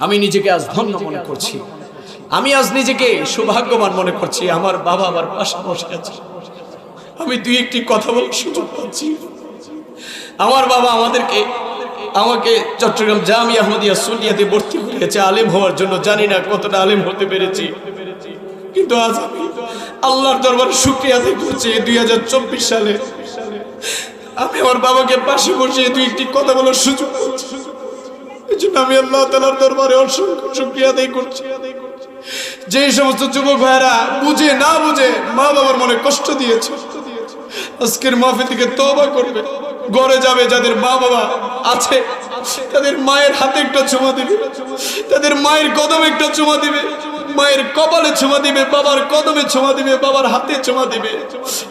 আমি নিজেকে আজ ধন্য মনে করছি। আমি আজ নিজেকে সৌভাগ্যবান মনে করছি। আমার বাবা আমার পাশে বসে আছে। আমি দুই একটি কথা বলার সুযোগ পাচ্ছি। আমার বাবা আমাদেরকে, আমাকে চট্টগ্রাম জামি আহমদিয়া সুনিয়াতে ভর্তি করেছে। আলেম হওয়ার জন্য জানি না কতটা আলেম হতে পেরেছি। কিন্তু আজ আমি আল্লাহর দরবারে শুক্রিয়া দুই হাজার চব্বিশ সালে। আমি আমার বাবাকে পাশে বসিয়ে দুই একটি কথা বলার সুযোগ পাচ্ছি। আমি আল্লাহ তালার দরবারে অসংখ্য শুক্রিয়া করছি। যে সমস্ত যুবক ভাইরা বুঝে না বুঝে মা বাবার মনে কষ্ট দিয়েছে, আজকের থেকে করবে। ঘরে যাবে, যাদের মা বাবা আছে, তাদের মায়ের হাতে একটা চুমা দিবে, তাদের মায়ের কদমে একটা চুমা দিবে, মায়ের কপালে ছোঁয়া দিবে, বাবার কদমে ছোঁয়া দিবে, বাবার হাতে চুমা দিবে,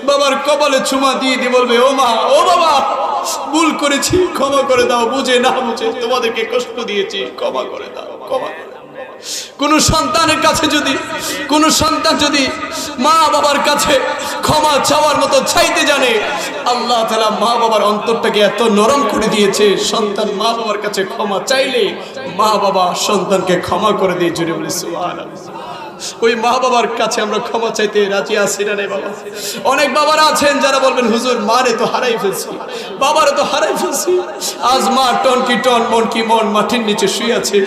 বাবার কপালে ছোঁয়া দিয়ে দিয়ে বলবে, ও মা, ও বাবা করেছি, ক্ষমা করে দাও, বুঝে না বুঝে তোমাদেরকে কষ্ট দিয়েছি, ক্ষমা করে দাও, ক্ষমা কোন সন্তানের কাছে যদি, কোন সন্তান যদি মা বাবার কাছে ক্ষমা চাওয়ার মতো চাইতে জানে, আল্লাহ তালা মা বাবার অন্তরটাকে এত নরম করে দিয়েছে, সন্তান মা বাবার কাছে ক্ষমা চাইলে মা বাবা সন্তানকে ক্ষমা করে দিয়ে জুড়ে বলে সুবহানাল্লাহ। ওই মা বাবার কাছে আমরা ক্ষমা চাইতে রাজি আছি না বাবা। অনেক বাবারা আছেন যারা বলবেন, হুজুর, মারে তো হারাই ফেলছি। বাবারে তো হারাই ফেলছি। আজ মা টন কি টন, মন কি মন, মাটির নিচে শুয়ে আছে।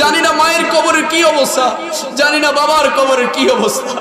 জানি না মায়ের কবরের কি অবস্থা, জানি না বাবার কবরের কি অবস্থা।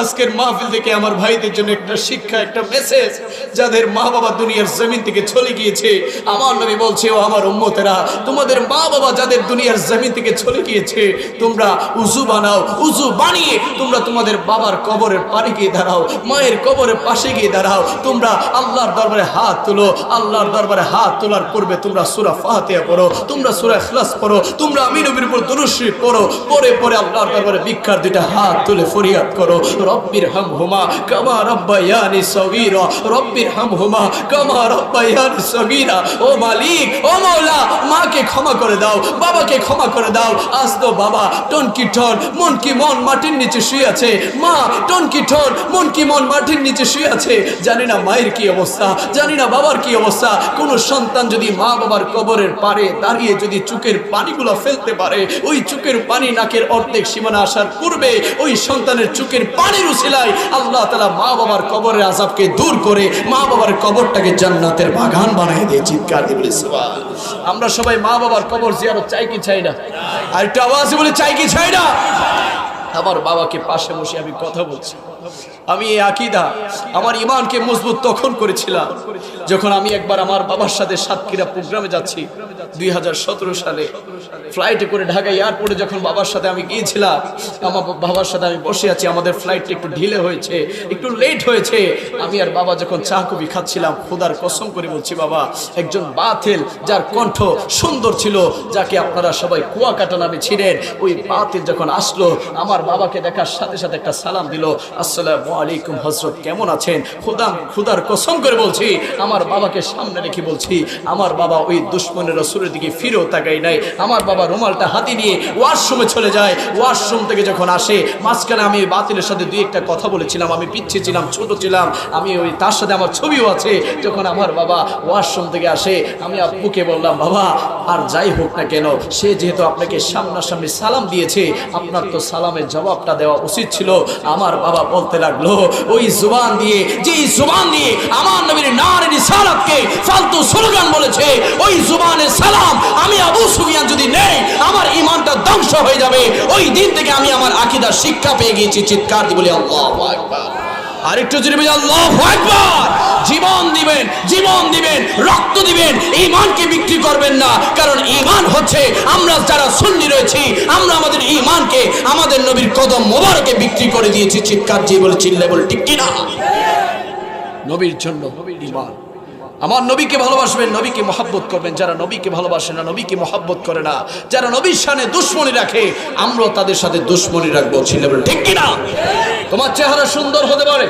আজকের মাহফিল থেকে আমার ভাইদের জন্য একটা শিক্ষা, একটা মেসেজ যাদের মা বাবা দুনিয়ার জমিন থেকে চলে গিয়েছে। আমার নবী বলছে, ও আমার উম্মতেরা, তোমাদের মা বাবা যাদের দুনিয়ার জমিন থেকে চলে গিয়েছে, তোমরা উজু বানাও উজু বানিয়ে তোমরা তোমাদের বাবার কবরের পাড়ে গিয়ে দাঁড়াও, মায়ের কবরের পাশে গিয়ে দাঁড়াও, তোমরা আল্লাহর দরবারে হাত তুলো, আল্লাহর দরবারে হাত তোলার পূর্বে তোমরা সুরা ফাতিহা পড়ো, তোমরা সুরা ইখলাস পড়ো, তোমরা আমি নবীর উপর দুরূদ পড়ো পরে পরে আল্লাহর দরবারে ভিক্ষার দুইটা হাত তুলে ফরিয়াদ করো, রব্বির হামহুমা কামা রব্বায়ানি সগীরা, রব্বির হামহুমা কামা রব্বায়ানি সগীরা, ও মালিক, ও মাওলা, মাকে ক্ষমা করে দাও, বাবাকে ক্ষমা করে দাও, আজ বাবা টন কি টন মন কি মন মাটির নিচে শুয়ে আছে। মা, টন কি টন, মন কি মন, মাটির নিচে শুয়ে আছে। জানি না মায়ের কি অবস্থা, জানি না বাবার কি অবস্থা। কোন সন্তান যদি মা বাবার কবরের পারে দাঁড়িয়ে যদি চুকের পানিগুলো ফেলতে পারে, ওই চুকের পানি নাকের অর্ধেক সীমানা আসার পূর্বে ওই সন্তানের চুকের পানির উসিলায় আল্লাহ তালা মা বাবার কবরের আজাবকে দূর করে মা বাবার কবরটাকে জান্নাতের বাগান বানিয়ে দিয়ে। চিৎকার দিয়ে আমরা সবাই মা বাবার কবর জিয়ারত চাই কি চাই না? আর একটু আওয়াজ বলে, চাই কি চাই না? আমার বাবাকে পাশে বসে আমি কথা বলছি। আমি এই আকিদা আমার ইমানকে মজবুত তখন করেছিলাম, যখন আমি একবার আমার বাবার সাথে সাতক্ষীরা প্রোগ্রামে যাচ্ছি, দুই সালে। ফ্লাইটে করে ঢাকা এয়ারপোর্টে যখন বাবার সাথে আমি গিয়েছিলাম, আমার বাবার সাথে আমি বসে আছি, আমাদের ফ্লাইটটা একটু ঢিলে হয়েছে, একটু লেট হয়েছে। আমি আর বাবা যখন চা কবি খাচ্ছিলাম, খোদার কসম করে বলছি, বাবা, একজন বাতিল যার কণ্ঠ সুন্দর ছিল, যাকে আপনারা সবাই কুয়াকাটা নামে ছিলেন, ওই বাতিল যখন আসলো, আমার বাবাকে দেখার সাথে সাথে একটা সালাম দিল আসসালামু হজরত কেমন আছেন? খুদাম খুদার কসম করে বলছি, আমার বাবাকে সামনে রেখে বলছি, আমার বাবা ওই দুশ্মনের রসুলের দিকে ফিরেও তাকাই নাই। আমার বাবা রুমালটা হাতে নিয়ে ওয়াশরুমে চলে যায়। ওয়াশরুম থেকে যখন আসে, মাঝখানে আমি বাতিলের সাথে দুই একটা কথা বলেছিলাম, আমি পিচ্ছে ছিলাম, ছোট ছিলাম, আমি ওই তার সাথে আমার ছবিও আছে। যখন আমার বাবা ওয়াশরুম থেকে আসে, আমি আব্বুকে বললাম, বাবা, আর যাই হোক না কেন, সে যেহেতু আপনাকে সামনাসামনি সালাম দিয়েছে, আপনার তো সালামের জবাবটা দেওয়া উচিত ছিল। আমার বাবা বলতে লাগল। ওই জুবান দিয়ে যে জুবান দিয়ে আমার নবীর নারী সালাতকে ফালতু স্লোগান বলেছে, ওই জুবানে সালাম আমি আবু সুফিয়ান যদি নেই, আমার ইমানটা ধ্বংস হয়ে যাবে। ওই দিন থেকে আমি আমার আকিদার শিক্ষা পেয়ে গিয়েছি, চিৎকার দিয়ে বলি, আল্লাহু আকবার। আরেকটু জুড়ে আল্লাহবার আল্লাহু জীবন দিবেন জীবন দিবেন, রক্ত দিবেন ইমানকে বিক্রি করবেন না। কারণ ইমান হচ্ছে, আমরা যারা সুন্নি রয়েছি, আমরা আমাদের ইমানকে আমাদের নবীর কদম মোবারকে বিক্রি করে দিয়েছি। চিৎকার দিয়ে বলে চিল্লে বলে, ঠিক কিনা? নবীর জন্য ইমান আমার নবীকে ভালোবাসবেন, নবীকে মহাব্বত করবেন। যারা নবীকে ভালোবাসে না, নবীকে মহাব্বত করে না, যারা নবীর সামনে দুশ্মনী রাখে, আমরাও তাদের সাথে দুশ্মনী রাখব, ছিলে ঠিক কিনা? তোমার চেহারা সুন্দর হতে পারে।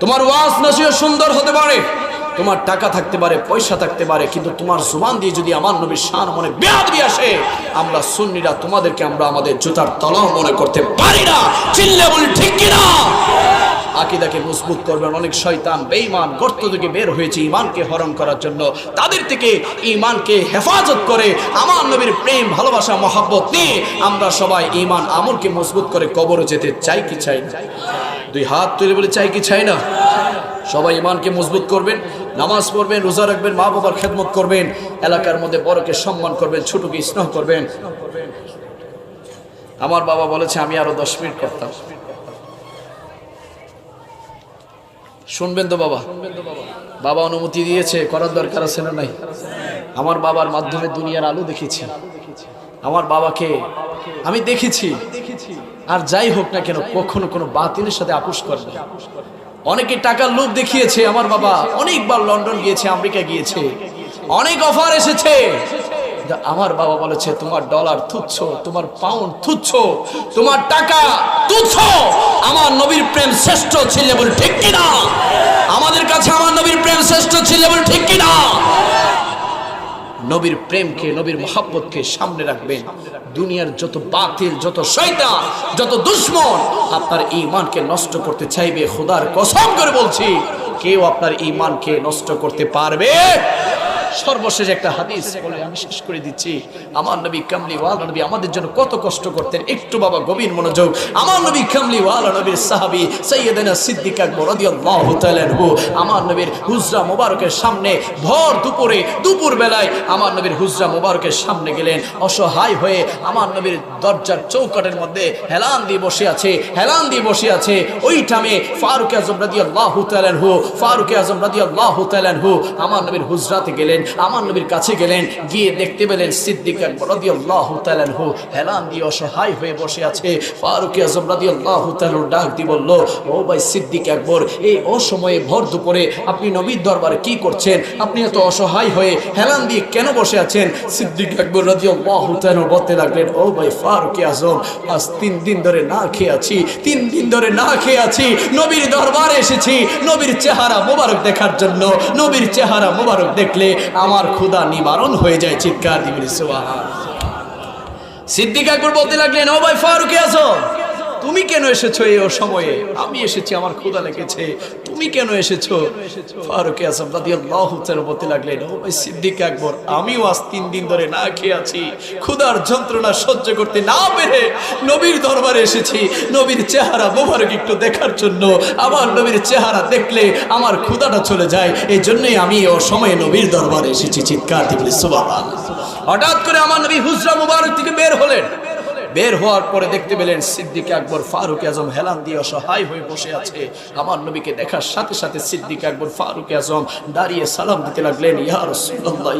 তোমার ওয়াজ নসিও সুন্দর হতে পারে। তোমার টাকা থাকতে পারে, পয়সা থাকতে পারে, কিন্তু তোমার জুবান দিয়ে যদি আমার নবীর শান মনে বেয়াদবি আসে, আমরা সুন্নিরা তোমাদেরকে আমরা আমাদের জুতার তলাও মনে করতে পারি না। চিল্লে বলি, ঠিক কিনা? আকিদাকে মজবুত করবেন, অনেক শয়তান বেঈমান গর্ত থেকে বের হয়েছে ইমানকে হরণ করার জন্য। তাদের থেকে ইমানকে হেফাজত করে আমার নবীর প্রেম, ভালোবাসা, মহাব্বত নিয়ে আমরা সবাই ইমান আমলকে মজবুত করে কবরে যেতে চাই কি চাই না? দুই হাত তুলে বলে চাই কি চাই না? সবাই ইমানকে মজবুত করবেন, নামাজ পড়বেন, রোজা রাখবেন, মা বাবার খেদমত করবেন, এলাকার মধ্যে বড়কে সম্মান করবেন, ছোটকে স্নেহ করবেন। আমার বাবা বলেছে, আমি আরও দশ মিনিট করতাম। শুনবেন তো বাবা। বাবা অনুমতি দিয়েছে, করার দরকার আছে না নাই? আমার বাবার মাধ্যমে দুনিয়ার আলো দেখেছি আমার বাবাকে আমি দেখেছি। আর যাই হোক না কেন, কখনো কোনো বাতিলের সাথে আপোষ করবে। অনেকে টাকার লোভ দেখিয়েছে আমার বাবা। অনেকবার লন্ডন গিয়েছে, আমেরিকা গিয়েছে। অনেক অফার এসেছে। আমার বাবা বলেছে, তোমার ডলার তুচ্ছ, তোমার পাউন্ড তুচ্ছ, তোমার টাকা তুচ্ছ। আমার নবীর প্রেম শ্রেষ্ঠ ছিল বলে ঠিক কিনা? আমাদের কাছে আমার নবীর প্রেম শ্রেষ্ঠ ছিল বলে ঠিক কিনা? নবীর প্রেমকে, নবীর মহাব্বতকে সামনে রাখবেন। দুনিয়ার যত বাতিল, যত শয়তান, যত দুশ্মন, আপনার ইমানকে নষ্ট করতে চাইবে, খোদার কসম করে বলছি, কেউ আপনার ইমানকে নষ্ট করতে পারবে সর্বশেষ একটা হাদিস বলে আমি শেষ করে দিচ্ছি। আমার নবী কামলি ওয়ালা নবী আমাদের জন্য কত কষ্ট করতেন। একটু বাবা গভীর মনোযোগ। আমার নবী কামলি ওয়ালা নবীর সাহাবী সৈয়দনা সিদ্দিক আকবর রাদিয়াল্লাহু তাআলা আমার নবীর হুজরা মোবারকের সামনে ভর দুপুরে দুপুর বেলায় আমার নবীর হুজরা মোবারকের সামনে গেলেন। অসহায় হয়ে আমার নবীর দরজার চৌকাটের মধ্যে হেলান দিয়ে বসে আছে, হেলান দিয়ে বসে আছে। ওই টামে ফারুক আজম রাদিয়াল্লাহু তাআলা ফারুক আজম রাদিয়াল্লাহু তাআলা আমার নবীর হুজরাতে গেলেন। আমার নবীর কাছে গেলেন, গিয়ে দেখতে পেলেন হেলান দিয়ে অসহায় হয়ে বসে আছে। ফারুক আজম ডাক বলল, ও ভাই সিদ্দিক এই অসময়ে ভর দুপুরে আপনি নবীর কি করছেন? আপনি এত অসহায় হয়ে হেলান দিয়ে কেন বসে আছেন? সিদ্দিক বলতে লাগলেন, ও ভাই ফারুক আজম, আজ তিন দিন ধরে না খেয়ে আছি, তিন দিন ধরে না খেয়ে আছি। নবীর দরবারে এসেছি, নবীর চেহারা মোবারক দেখার জন্য, নবীর চেহারা মোবারক দেখলে আমার ক্ষুধা নিবারণ হয়ে যায় চিৎকার দিবেন আকবর বলতে লাগলেন ও ভাই ফারুকে আজম তুমি কেন এসেছ এই সময়ে আমি এসেছি, আমার ক্ষুধা লেগেছে। তুমি কেন এসেছ? ফারুক আজম রাদিয়াল্লাহু বলতে লাগলেন, ও সিদ্দিক আকবর, আমিও আজ তিন দিন ধরে না খেয়ে আছি। ক্ষুধার যন্ত্রণা সহ্য করতে না পেরে নবীর দরবারে এসেছি। নবীর চেহারা মোবারক একটু দেখার জন্য। আমার নবীর চেহারা দেখলে আমার ক্ষুধাটা চলে যায়। এই জন্যই আমি ও সময়ে নবীর দরবারে এসেছি, চিৎকার দিবলি, সুবহানাল্লাহ। হঠাৎ করে আমার নবী হুজরা মুবারক থেকে বের হলেন। বের হওয়ার পরে দেখতে পেলেন সিদ্দিক আকবর ফারুক আজম হেলান দিয়ে অসহায় হয়ে বসে আছে। আমার নবীকে দেখার সাথে সাথে সিদ্দিক আকবর ফারুক আজম দাঁড়িয়ে সালাম দিতে লাগলেন, ইয়া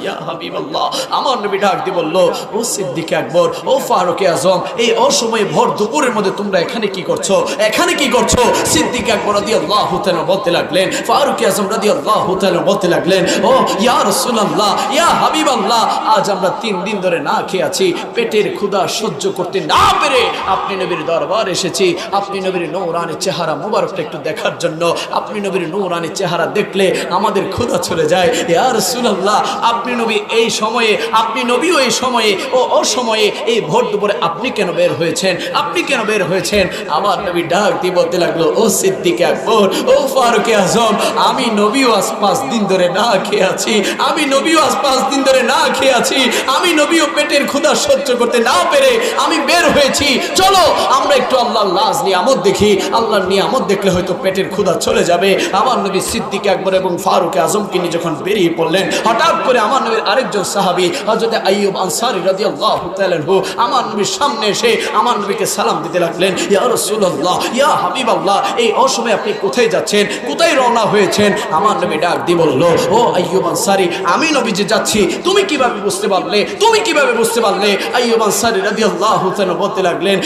ইয়া হাবিবাল্লাহ। আমার নবী ডাক দিয়ে বলল, ও সিদ্দিক আকবর, ও ফারুক আজম, এই অসময়ে ভর দুপুরের মধ্যে তোমরা এখানে কি করছ? এখানে কি করছ? সিদ্দিক আকবর রাদিয়াল্লাহু তাআলা বলতে লাগলেন, ফারুক আজম রাদিয়াল্লাহু তাআলা বলতে লাগলেন, ও ইয়া রাসূলুল্লাহ, ইয়া হাবিবাল্লাহ, আজ আমরা তিন দিন ধরে না খেয়ে আছি, পেটের ক্ষুধা সহ্য করতে না পেরে আপনি নবীর দরবার এসেছি, আপনি নবীর নৌরানি চেহারা মোবারকটা একটু দেখার জন্য, আপনি নবীর নৌরানি চেহারা দেখলে আমাদের ক্ষুধা চলে যায়। ইয়া রাসূলুল্লাহ, আপনি নবী এই সময়ে, আপনি নবীও এই সময়ে ও অসময়ে এই ভোর দুপুরে আপনি কেন বের হয়েছেন? আপনি কেন বের হয়েছেন? আমার নবী ডাক দিয়ে বলতে লাগল, ও সিদ্দিক আকবর, ও ফারুক আজম, আমি নবীও আজ পাঁচ দিন ধরে না খেয়ে আছি, আমি নবীও আজ পাঁচ দিন ধরে না খেয়ে আছি, আমি নবীও পেটের ক্ষুধা সহ্য করতে না পেরে আমি বের হয়েছি। চলো, আমরা একটু আল্লাহর লাজ, নিয়ামত দেখি। আল্লাহর নিয়ামত দেখলে হয়তো পেটের ক্ষুধা চলে যাবে। আমার নবী সিদ্দিক আকবর এবং ফারুক আজমকে নিয়ে যখন বেরিয়ে পড়লেন, হঠাৎ করে আমার নবীর আরেকজন সাহাবী, হযরত আইয়ুব আনসারী রাদিয়াল্লাহু তাআলা আনহু, আমার নবীর সামনে এসে আমার নবীকে সালাম দিতে লাগলেন। ইয়া রাসূলুল্লাহ, ইয়া হাবিবাল্লাহ, এই অসময়ে আপনি কোথায় যাচ্ছেন? কোথায় রওনা হয়েছেন? আমার নবী ডাক দিয়ে বলল, ও আইয়ুব আনসারী, আমি নবী যে যাচ্ছি। তুমি কীভাবে বুঝতে পারলে? তুমি কীভাবে বুঝতে পারলে? আইয়ুব আনসারী রাদিয়াল্লাহু তাআলা বলতে লাগলেন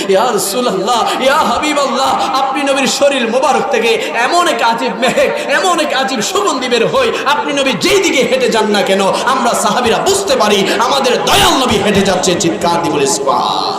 আপনি নবীর শরীর মোবারক থেকে এমন এক আজীব মেহেক, এমন এক আজীব সুগন্ধি বের হই, আপনি নবী যেই দিকে হেঁটে যান না কেন, আমরা সাহাবিরা বুঝতে পারি, আমাদের দয়াল নবী হেঁটে যাচ্ছে চিৎকার দিয়ে বলে, সুবহান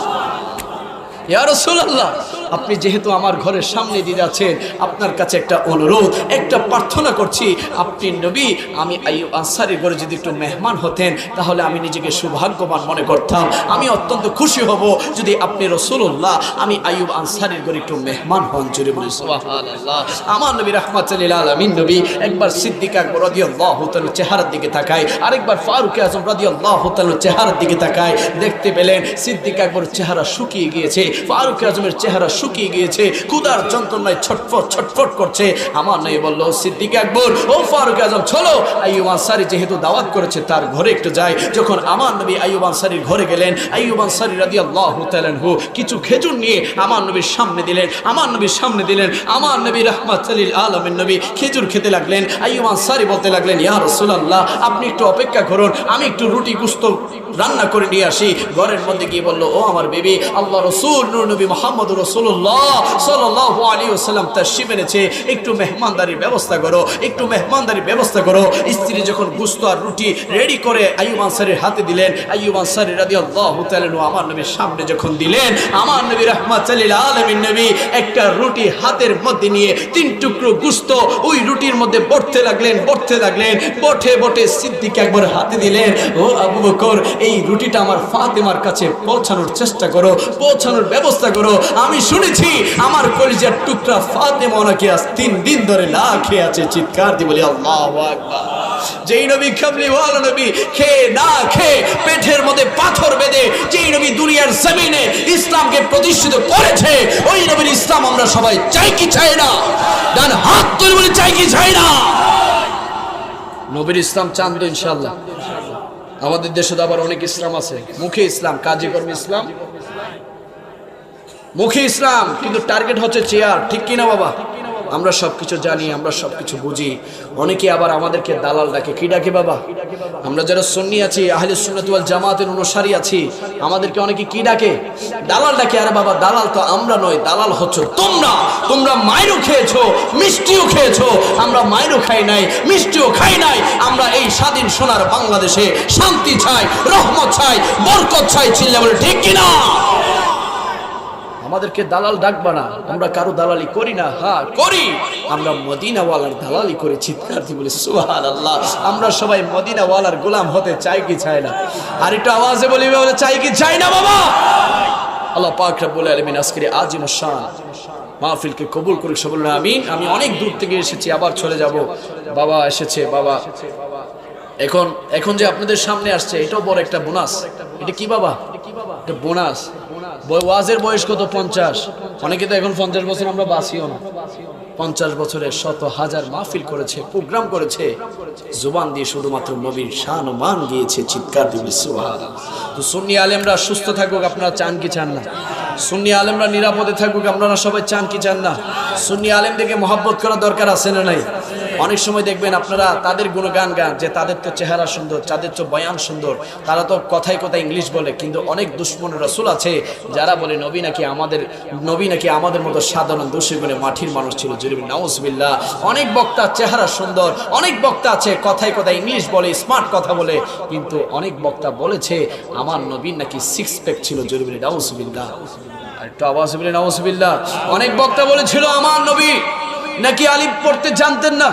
ইয়া রাসূলুল্লাহ আপনি যেহেতু আমার ঘরের সামনে দিয়ে যাচ্ছেন, আপনার কাছে একটা অনুরোধ, একটা প্রার্থনা করছি আপনি নবী, আমি আইয়ুব আনসারি ঘরে যদি একটু মেহমান হতেন, তাহলে আমি নিজেকে সৌভাগ্যবান মনে করতাম আমি অত্যন্ত খুশি হব যদি আপনি রসুল্লাহ আমি আইয়ুব আনসারির ঘরে একটু মেহমান হন জুড়ে বলি। আমার নবী রহমাতুল্লিল আলমিন নবী, একবার সিদ্দিক আকবর রাদিয়াল্লাহু তাআলার চেহারার দিকে তাকায়, আরেকবার ফারুক আজম রাদিয়াল্লাহু তাআলার চেহারার দিকে তাকায়, দেখতে পেলেন সিদ্দিক আকবর চেহারা শুকিয়ে গিয়েছে, ফারুক আজমের চেহারা শুকিয়ে গিয়েছে। ক্ষুধার যন্ত্রণায় ছটফট ছটফট করছে। আমার নবী বলল সিদ্দিক আকবর, ও ফারুক আজম, চলো। আইয়ুব আনসারি যেহেতু দাওয়াত করেছে, তার ঘরে একটু যায় যখন আমার নবী আইয়ুব আনসারির ঘরে গেলেন, আইয়ুব আনসারি রাদিয়াল্লাহু তাআলা কিছু খেজুর নিয়ে আমার নবীর সামনে দিলেন, আমার নবীর সামনে দিলেন, আমার নবী রহমাতুল আলমের নবী খেজুর খেতে লাগলেন। আইয়ুব আনসারি বলতে লাগলেন, ইয়া রাসূলুল্লাহ, আপনি একটু অপেক্ষা করুন, আমি একটু রুটি গুস্ত রান্না করে নিয়ে আসি। ঘরের মধ্যে গিয়ে বলল, ও আমার বেবি, আল্লাহ রসুল, নূর নবী মোহাম্মদ রসুল্লাহ সাল্লাহ আলী ওসাল্লাম তার শিব এনেছে একটু মেহমানদারির ব্যবস্থা করো, একটু মেহমানদারির ব্যবস্থা করো। স্ত্রী যখন গুস্ত আর রুটি রেডি করে আইয়ুব আনসারির হাতে দিলেন, আইয়ুব আনসারি রাদি আল্লাহ আমার নবীর সামনে যখন দিলেন, আমার নবী রহমাত আলমিন নবী, একটা রুটি হাতের মধ্যে নিয়ে তিন টুকরো গুস্ত ওই রুটির মধ্যে বটতে লাগলেন বটতে লাগলেন, বটে বটে সিদ্দিক একবার হাতে দিলেন, ও আবু বকর এই রুটিটা আমার ফাতেমার কাছে পৌঁছানোর চেষ্টা করো, পৌঁছানোর ব্যবস্থা করো। আমি শুনেছি আমার কলিজার টুকরা ফাতেমা ওনাকে আজ তিন দিন ধরে না খেয়ে আছে, চিৎকার দিয়ে বলি, আল্লাহ যেই নবী খাবলি ভালো নবী খেয়ে না খেয়ে পেটের মধ্যে পাথর বেঁধে যেই নবী দুনিয়ার জমিনে ইসলামকে প্রতিষ্ঠিত করেছে, ওই নবীর ইসলাম আমরা সবাই চাই কি চাই না? ডান হাত তুলে বলে, চাই কি চাই না? নবীর ইসলাম চান তো ইনশাল্লাহ আমাদের দেশে তো আবার অনেক ইসলাম আছে। মুখে ইসলাম, কাজে কর্মে ইসলাম। মুখে ইসলাম, কিন্তু টার্গেট হচ্ছে চেয়ার, ঠিক কিনা বাবা? আমরা সবকিছু জানি, আমরা সবকিছু বুঝি। অনেকে আবার আমাদেরকে দালাল ডাকে। কি ডাকে বাবা? আমরা যারা সন্নি আছি, আহলে সুন্নাতুল জামাতের অনুসারী আছি, আমাদেরকে অনেকে কি ডাকে? দালাল ডাকে, আরে বাবা, দালাল তো আমরা নয়, দালাল হচ্ছ তোমরা। তোমরা মাইরও খেয়েছো, মিষ্টিও খেয়েছো। আমরা মাইরও খাই নাই, মিষ্টিও খাই নাই। আমরা এই স্বাধীন সোনার বাংলাদেশে শান্তি চাই, রহমত চাই, বরকত চাই চিল্লা বলে ঠিক কিনা? আমাদেরকে দালাল ডাকবা না। আমরা কারও দালালি করি না। হ্যাঁ করি। আমরা মদিনাওয়ালার দালালি করে চিৎকার দিয়ে বলি সুহান আল্লাহ আমরা সবাই মদিনাওয়ালার গোলাম হতে চাই কি চাই না? আর একটু আওয়াজে বলি, বলে, চাই কি চাই না বাবা? আল্লাহ পাক রাব্বুল আলামিন আজকের আজিম শান মাহফিলকে কবুল করুক সবল আমিন। আমি অনেক দূর থেকে এসেছি, আবার চলে যাব। বাবা এসেছে, বাবা। এখন এখন যে আপনাদের সামনে আসছে, এটাও বড় একটা বোনাস। এটা কি বাবা? এটা বোনাস। ওয়াজের বয়স কত? পঞ্চাশ। অনেকে তো এখন পঞ্চাশ বছর আমরা বাঁচিও না। পঞ্চাশ বছরের শত হাজার মাহফিল করেছে, প্রোগ্রাম করেছে। জুবান দিয়ে শুধুমাত্র নবীর শান মান গিয়েছে চিৎকার দিবি তো সুন্নি আলেমরা সুস্থ থাকুক, আপনারা চান কি চান না? সুন্নি আলেমরা নিরাপদে থাকুক, আপনারা সবাই চান কি চান না? সুন্নি আলেমদেরকে মহাব্বত করা দরকার আছে না নাই? অনেক সময় দেখবেন আপনারা তাদের গুণগান গান, যে তাদের তো চেহারা সুন্দর, তাদের তো বয়ান সুন্দর, তারা তো কথায় কথায় ইংলিশ বলে, কিন্তু অনেক দুশ্মন রসুল আছে যারা বলে, নবী নাকি আমাদের, নবী নাকি আমাদের মতো সাধারণ দোষী গুণে মাটির মানুষ ছিল। জরিব নাউজবিল্লা অনেক বক্তা চেহারা সুন্দর, অনেক বক্তা আছে কথায় কথায় ইংলিশ বলে, স্মার্ট কথা বলে, কিন্তু অনেক বক্তা বলেছে, আমার নবী নাকি সিক্স প্যাক ছিল। জরিব নাউজবিল্লা একটু আওয়াজ বলে নাউজবিল্লা অনেক বক্তা বলেছিল, আমার নবী নাকি আলিফ পড়তে জানতেন না?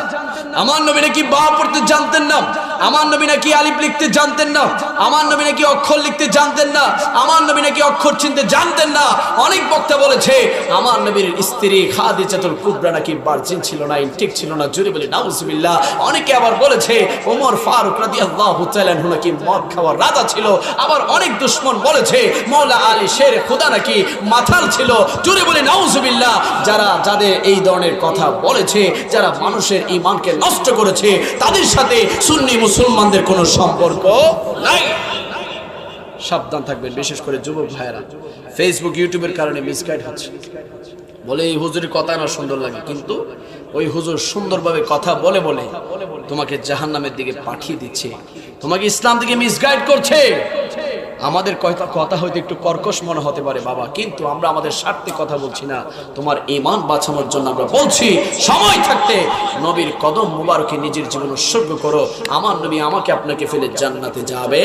আমার নবী নাকি বা পড়তে জানতেন না? আমার নবী নাকি আলিফ লিখতে জানতেন না? আমার নবী নাকি অক্ষর লিখতে জানতেন না? আমার নবী নাকি অক্ষর চিনতে জানতেন না? অনেক বক্তা বলেছে, আমার নবীর স্ত্রী খাদিজাতুল কুবরা নাকি বার্জিন ছিল না ইনটেক ছিল না জুড়ে বলে নাউজুবিল্লাহ। অনেকে আবার বলেছে, ওমর ফারুক রাদিয়াল্লাহু তাআলা নাকি মদ খাওয়ার রাজা ছিল। আবার অনেক দুশ্মন বলেছে মৌলা আলী শের খোদা নাকি মাথার ছিল। জুড়ে বলে নাউজুবিল্লাহ। যারা যাদের এই ধরনের কথা বলেছে, যারা মানুষের ইমানকে নষ্ট করেছে, তাদের সাথে সুন্নি মুসলমানদের কোনো সম্পর্ক নাই। সাবধান থাকবেন, বিশেষ করে যুবক ভাইয়েরা। ফেসবুক ইউটিউবের কারণে মিসগাইড হচ্ছে। বলে এই হুজুরের কথা না সুন্দর লাগে, কিন্তু ওই হুজুর সুন্দরভাবে কথা বলে বলে তোমাকে জাহান্নামের দিকে পাঠিয়ে দিচ্ছে। তোমাকে ইসলাম থেকে মিসগাইড করছে। আমাদের কথা কথা হয়তো একটু কর্কশ মনে হতে পারে, বাবা। কিন্তু আমরা আমাদের স্বার্থে কথা বলছি না। তোমার ইমান বাঁচানোর জন্য আমরা বলছি, সময় থাকতে নবীর কদম মুবারকে নিজের জীবন উৎসর্গ করো। আমার নবী আমাকে আপনাকে ফেলে জান্নাতে যাবে।